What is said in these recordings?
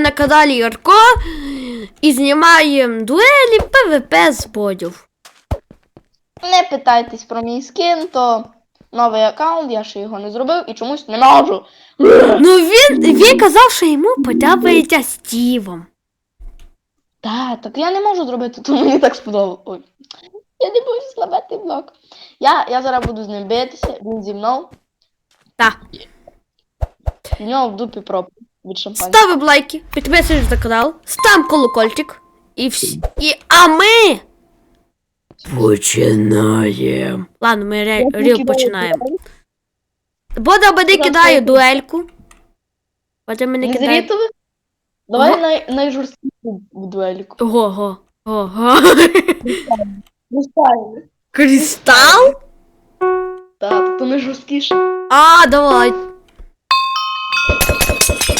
на каналі Ярко і знімаємо дуелі ПВП з бодів. Не питайтесь про мій скін, то новий аккаунт, я ще його не зробив і чомусь не можу. Ну він, він казав, що йому подобається Стівом. Так, так я не можу зробити, то мені так сподобалось. Ой. Я не боюсь слабити блок. Я, я зараз буду з ним битися, він зі мною. Так. В нього в дупі пробки від шампанського. Ставимо лайки, підписуємось на канал, став колокольчик. І всі. І, а ми починаємо. Ладно, ми ре, Я ріл покидаю починаємо. дуель. Бода мене кидає дуельку. Бода мене Не кидає. зрітовий? Давай Ага. най, найжорсткішу в дуельку. Го, го, го, го. Кристально. Кристал? Так, то найжорсткіше. А, давай.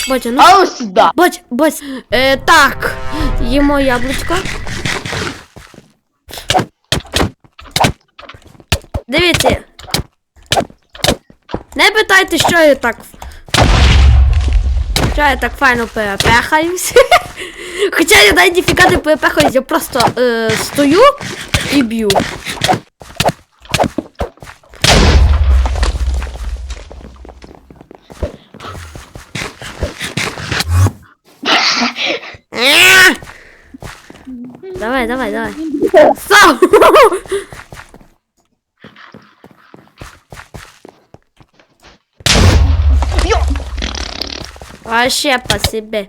Батя, ну. А ось сюди. Бач, бач. Е, так. Їмо яблучко. Дивіться. Не питайте, що я так. Що я так файно перепехаюсь. Хоча я навіть ніфіга не перепехаюсь, я просто е, стою і б'ю. Давай, давай, давай. Сам! Йо! Вообще по себе.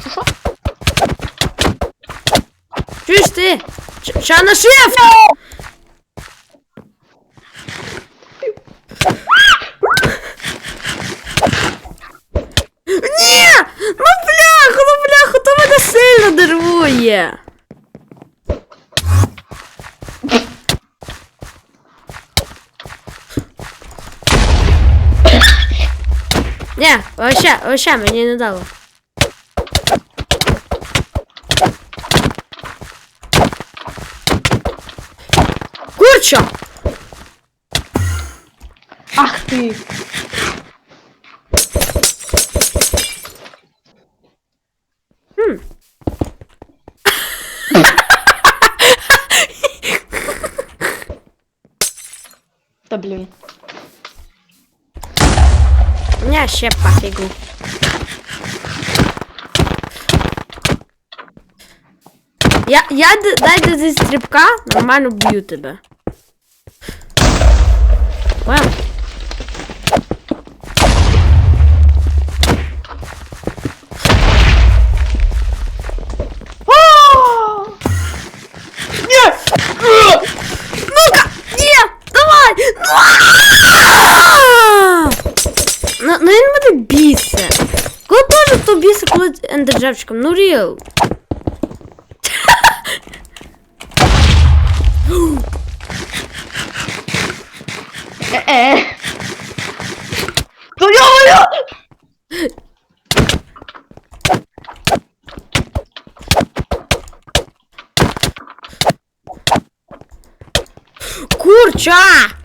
Що, що? Чуєш ти? Ч- Що на шифт? Obserwuję! Nie, osia, osiamy, nie nadało. Kurczę! Ach ty! Блін. Мне ще пофігу. Я, я дайте зі стрибка нормально б'ю тебе. Well. Коли ендерджевчиком? Ну я Курча!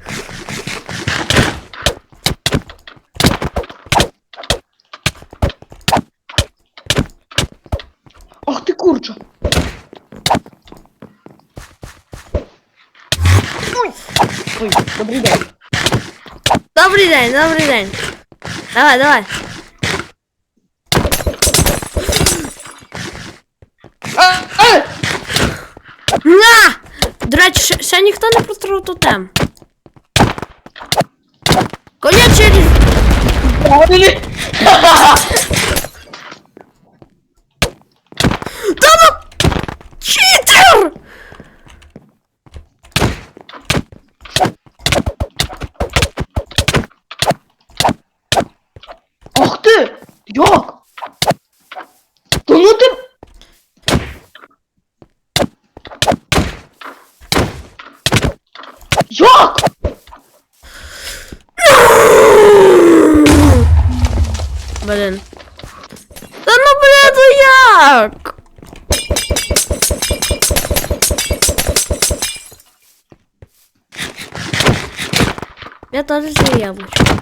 Ах ти курча! Ой! Ой, добрий день. Добрий день, добрий день. Давай, давай. А, а! На! До речі, ще, ще ніхто не прострав тотем. Коня через. Правильно. Та ну! Читер! Ах ти! Як? То ну ти... Як? Блін. Та ну блін, ну як? Я теж з'їв яблучко.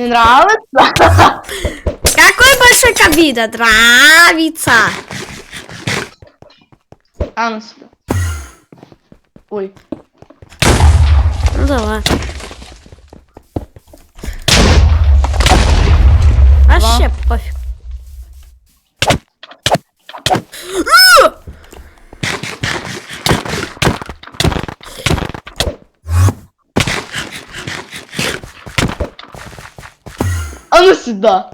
Не нравится? Какой большой кабинет? Нравится. А, ну сюда. Ой. Ну давай. Вообще пофиг. А! А ну сюда.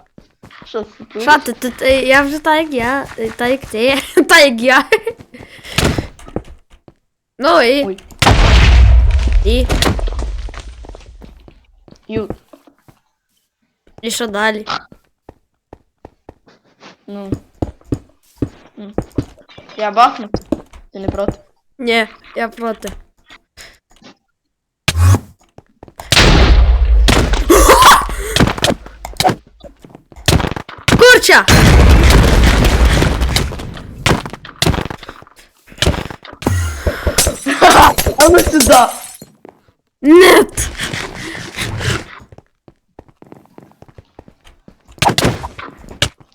Що це тут? Що ти, ти, ти, я вже так як я, е, так як ти, так як я. Ну і, Ой. і, Ю. і що далі? Ну. М. Я бахну. Ти не проти? Ні, я проти. Курча! А ну сюда. Нет!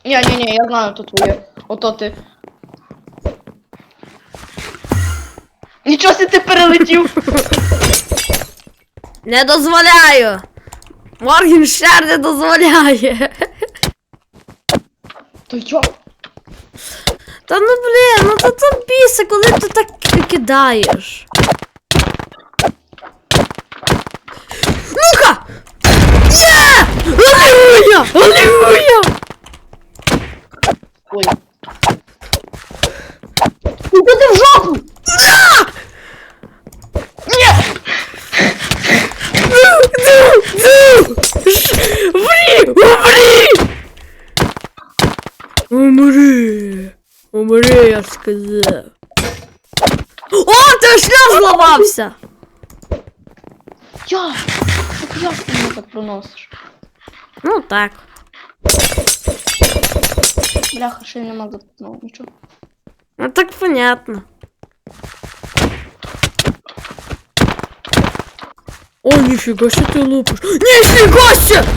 Ні, я знаю, то твоє. Ото ти. Нічого си ти перелетів. Не дозволяю! Моргенштерн не дозволяє. То я. Та ну блін, ну то це біса, коли ти так кидаєш. Ну-ка! Є! Аллилуйя! Аллилуйя! Зламався! Я! Так як ти мене так проносиш? Ну так. Бляха, ще й нема запитного, нічого. Ну так понятно. О, нифига себе ты лупишь. Нифига себе!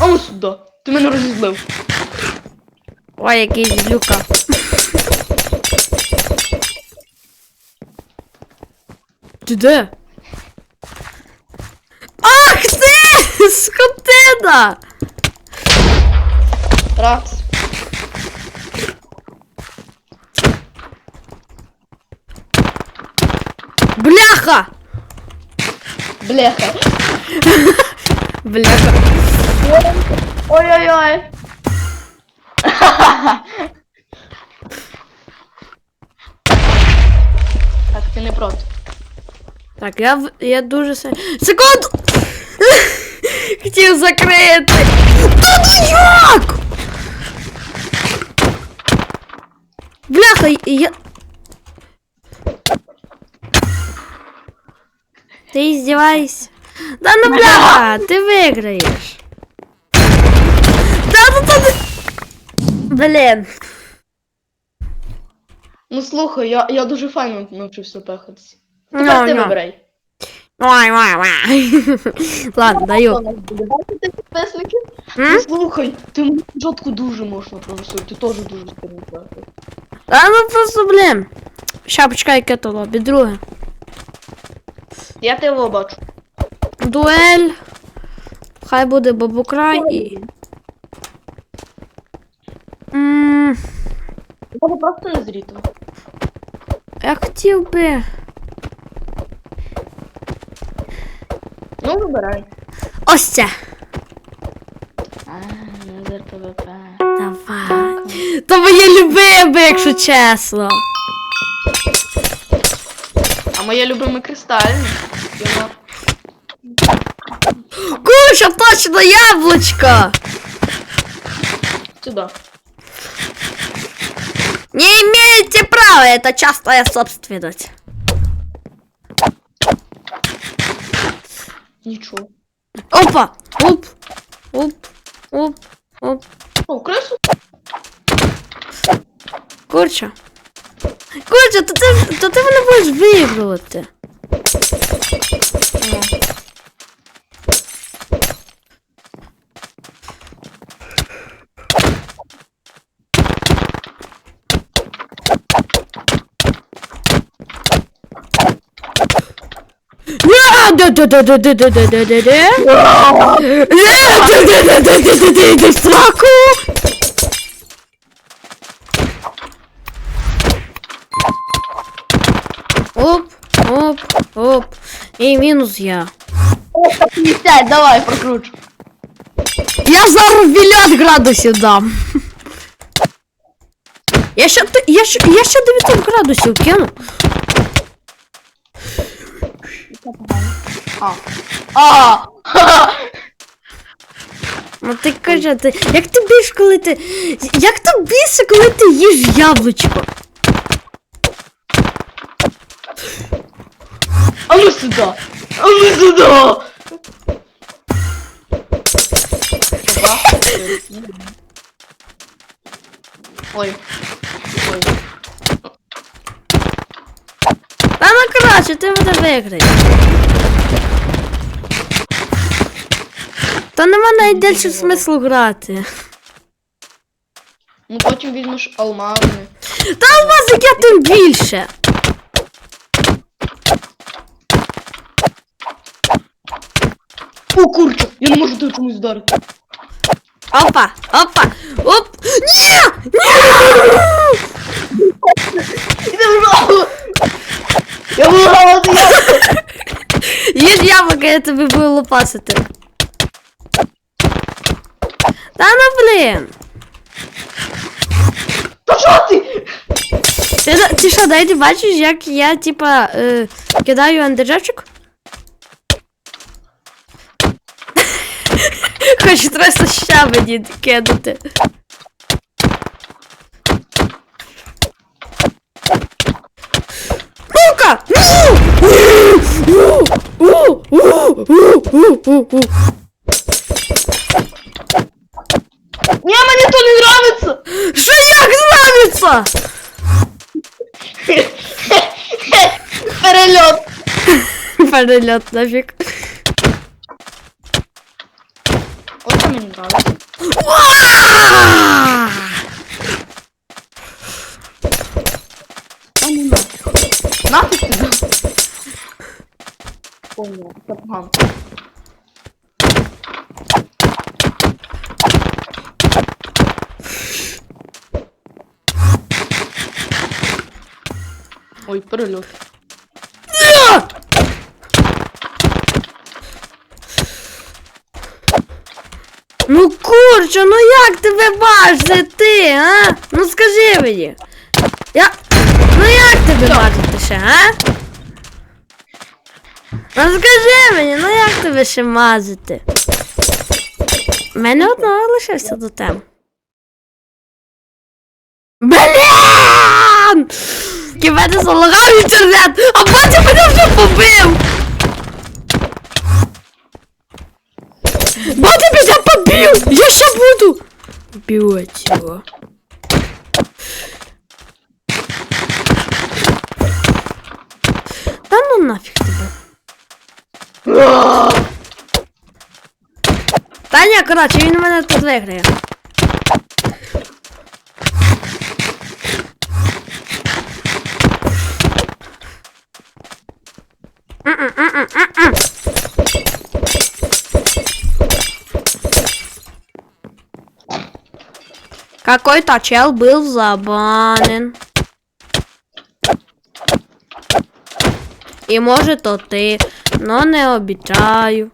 А ну сюди! Ти мене розізлив. Ой, який злюка. Ти де? Ах ти! Скотина! Раз. Бляха! Бляха. Бляха. Ой-ой-ой. Так, ти не проти. Так, я, в- я дуже се... Секунду! Хотів закрити! Та ну як? Бляха, і- я... Ти здіваєшся? Да ну бляха, ти виграєш. Блін. Ну слухай, я, я дуже файно навчився пехатися. Ну, Тепер ти ну. вибирай. Ой, ой, ой. Ладно, даю. Підписники? Ну слухай, ти жодку дуже можна проносити, ти теж дуже сильно пехаєш. А ну просто, блін. Ща почекай, яке то лобі. Друге. Я тебе бачу. Дуель. Хай буде бабукрай і. М, Я просто не зріти. Я хотів би. Ну, вибирай. Ось це. А, Назар ПВП. Давай. То моє любиме, якщо чесно. А моє любиме кристальне. Йоно. Куша, точно яблучко. Сюди. Не имеете права, это частная собственность. Нічого. Опа! Оп! Оп! Оп! Оп! О, крису? Курча. Коротше, то ти, то ти мене будеш виігрувати. Иди в сраку! Оп, оп, оп. И минус я. Не давай, покруче. Я за рубилят градусів дам. Я ще, я ща, я ще 900 градусов кину. А. А! Ну ти кажи, ти, як ти більш, коли ти. Як то більше, коли ти їш яблучко? А ну сюда! А ну сюда! Ой. Ой. Та ну краще, ти мене виграєш. Та нема навіть більше смислу грати. Ну потім візьмеш алмазами. Та вас яке тим більше. О, курча! Я не можу тебе чомусь вдарити. Опа, опа, оп. Ні! Ні! Іди в жопу! Я виграла ти я! Їж яблуко, я тобі буду лопасити. Та ну блин! Та ты! ти? Ти, ти що, дайди бачиш, як я, типа, е, кидаю андержавчик? Хоч просто ще мені кидати. Ну-ка! Ну! У! Не, мне то не нравится! Жияк нравится! Перелет! Перелет нафиг. Вот мне не нравится. Нафиг ты? Понял. Ой, перельот. Ну курче, ну як тебе бачити, а? Ну скажи мені. Я... Ну як тебе бачити ще, а? Ну скажи мені, ну як тебе ще мазати? У мене одного лишився до тем. Блін! Мене залагав інтернет, а батя мене вже побив! Батя мене побив! Я ще буду! Б'ють його. Та ну нафіг тебе. Та ні, коротше, він мене тут виграє. Какой-то чел был забанен. І може то ти, но не обіцяю.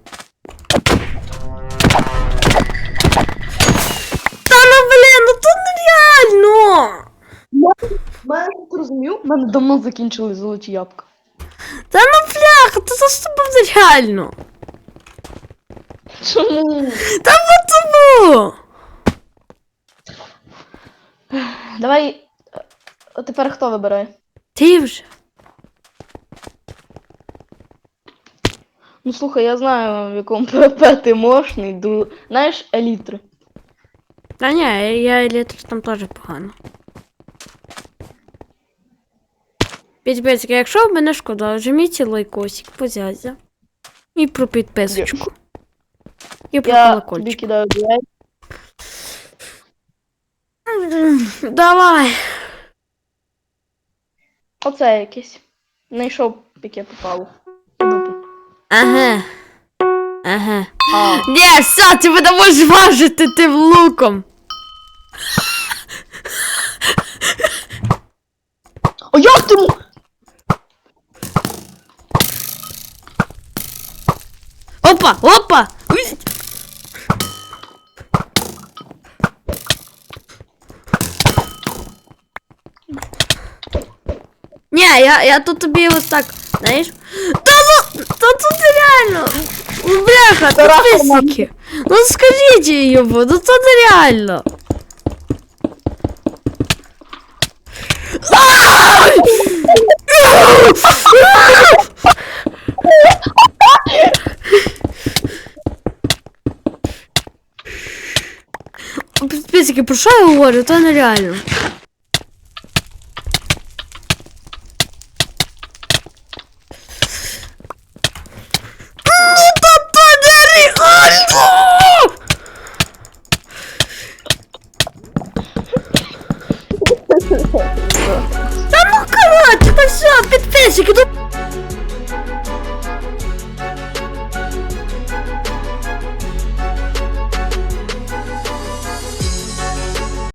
Та ну блін, ну тут нереально! Мене ти розумів? У мене давно закінчили золоті ябка. Та ну бляха, то за що буде реально? Чому? Та бо тому! Давай. е, А тепер хто вибирає? Ти вже. Ну слухай, я знаю, в якому ПВП ти мощний, ду... знаєш, елітри. Та ні, я елітр там теж погано. Підписники, якщо в мене шкода, жміть лайкосик, позязя. І про підписочку. І про Я колокольчик. кидаю. Давай. Оце якесь. Знайшов яке попало. Ага. Ага. А, Ні, все, ти мене можеш важити тим луком. Опа, опа! Уй. Ні, я, я тут тобі ось так, знаєш? Та ну, та тут реально. Ну, Бляха, Та раха, підписники. Ну скажіть йому, ну це нереально. Підписники, про що я говорю? То нереально.